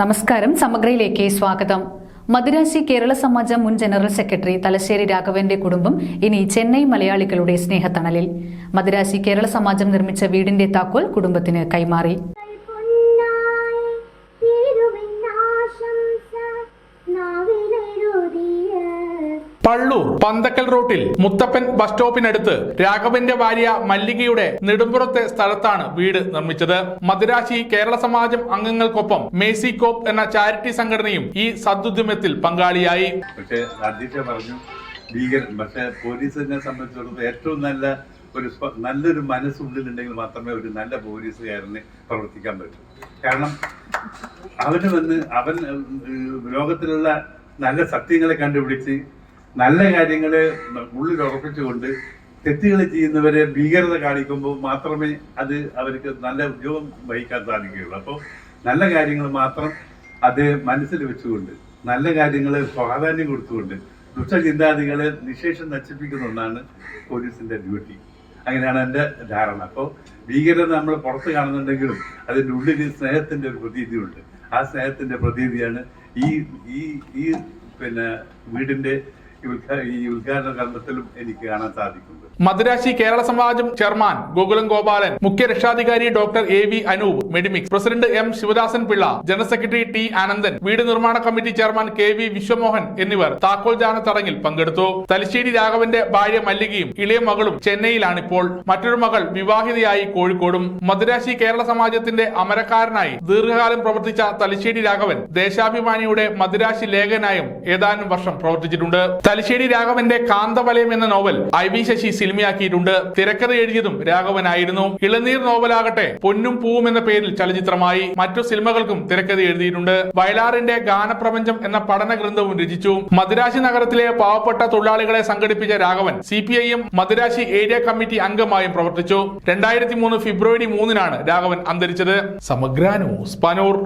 നമസ്കാരം സമഗ്രയിലേക്ക് സ്വാഗതം. മദുരാശി കേരള സമാജം മുൻ ജനറൽ സെക്രട്ടറി തലശ്ശേരി രാഘവന്റെ കുടുംബം ഇനി ചെന്നൈ മലയാളികളുടെ സ്നേഹത്തണലിൽ. മദുരാശി കേരള സമാജം നിർമ്മിച്ച വീടിന്റെ താക്കോൽ കുടുംബത്തിന് കൈമാറി. പള്ളൂർ പന്തക്കൽ റോട്ടിൽ മുത്തപ്പൻ ബസ് സ്റ്റോപ്പിനടുത്ത് രാഘവന്റെ ഭാര്യ മല്ലികയുടെ നെടുമ്പുറത്തെ സ്ഥലത്താണ് വീട് നിർമ്മിച്ചത്. മദുരാശി കേരള സമാജം അംഗങ്ങൾക്കൊപ്പം മേസി കോപ്പ് എന്ന ചാരിറ്റി സംഘടനയും ഈ സദുദ്യമത്തിൽ പങ്കാളിയായി. പക്ഷേ പറഞ്ഞു ഭീകരൻ പക്ഷേ പോലീസിനെ സംബന്ധിച്ചിടത്തോളം ഏറ്റവും നല്ല ഒരു നല്ലൊരു മനസ്സുള്ളിലുണ്ടെങ്കിൽ മാത്രമേ ഒരു നല്ല പോലീസുകാരന് പ്രവർത്തിക്കാൻ പറ്റൂ. കാരണം അവന് വന്ന് അവൻ ലോകത്തിലുള്ള നല്ല സത്യങ്ങളെ കണ്ടുപിടിച്ച് നല്ല കാര്യങ്ങൾ ഉള്ളിൽ ഉറപ്പിച്ചുകൊണ്ട് തെറ്റുകൾ ചെയ്യുന്നവരെ ഭീകരത കാണിക്കുമ്പോൾ മാത്രമേ അത് അവർക്ക് നല്ല ഉദ്യോഗം വഹിക്കാൻ സാധിക്കുകയുള്ളൂ. അപ്പോൾ നല്ല കാര്യങ്ങൾ മാത്രം അത് മനസ്സിൽ വെച്ചുകൊണ്ട് നല്ല കാര്യങ്ങൾ പ്രാധാന്യം കൊടുത്തുകൊണ്ട് ദുഷ്ടചിന്താദികളെ നിശേഷം നശിപ്പിക്കുന്ന ഒന്നാണ് പോലീസിന്റെ ഡ്യൂട്ടി. അങ്ങനെയാണ് എന്റെ ധാരണ. അപ്പോൾ ഭീകരത നമ്മൾ പുറത്ത് കാണുന്നുണ്ടെങ്കിലും അതിന്റെ ഉള്ളിൽ സ്നേഹത്തിന്റെ ഒരു പ്രതീതിയുണ്ട്. ആ സ്നേഹത്തിന്റെ പ്രതീതിയാണ് ഈ ഈ ഈ പിന്നെ വീടിന്റെ ഈ ഉദ്ഘാ- ഈ ഉദ്ഘാടന കർമ്മത്തിലും എനിക്ക് കാണാൻ സാധിക്കുന്നത് മദിരാശി കേരള സമാജം ചെയർമാൻ ഗോകുലം ഗോപാലൻ മുഖ്യ രക്ഷാധികാരി doctor A V Anoop Medimix president M Sivadasan Pillai general secretary T Anandan വീട് നിർമ്മാണ committee chairman K V Viswamohan എന്നിവർ താക്കോൽ ദാന ചടങ്ങിൽ പങ്കെടുത്തു. തലശ്ശേരി രാഘവന്റെ ഭാര്യ മല്ലികയും ഇളയ മകളും ചെന്നൈയിലാണിപ്പോൾ. മറ്റൊരു മകൾ വിവാഹിതയായി കോഴിക്കോടും. മദ്രാശി കേരള സമാജത്തിന്റെ അമരക്കാരനായി ദീർഘകാലം പ്രവർത്തിച്ച തലശ്ശേരി രാഘവൻ ദേശാഭിമാനിയുടെ മദ്രാശി ലേഖനായും ഏതാനും വർഷം പ്രവർത്തിച്ചിട്ടുണ്ട്. തലശ്ശേരി രാഘവന്റെ കാന്തവലയം എന്ന നോവൽ ഐ വി ശശി സിനിമയാക്കിയിട്ടുണ്ട് തിരക്കഥ എഴുതിയതും രാഘവനായിരുന്നു. ഇളനീർ നോവലാകട്ടെ പൊന്നും പൂവും എന്ന പേരിൽ ചലച്ചിത്രമായി മറ്റു സിനിമകൾക്കും തിരക്കഥ എഴുതിയിട്ടുണ്ട്. വയലാറിന്റെ ഗാനപ്രപഞ്ചം എന്ന പഠന ഗ്രന്ഥവും രചിച്ചു. മദുരാശി നഗരത്തിലെ പാവപ്പെട്ട തൊഴിലാളികളെ സംഘടിപ്പിച്ച Raghavan C P I M Madirasi area committee അംഗമായും പ്രവർത്തിച്ചു. രണ്ടായിരത്തി മൂന്ന് ഫെബ്രുവരി മൂന്നിനാണ് രാഘവൻ അന്തരിച്ചത്. സമഗ്ര ന്യൂസ് പനൂർ.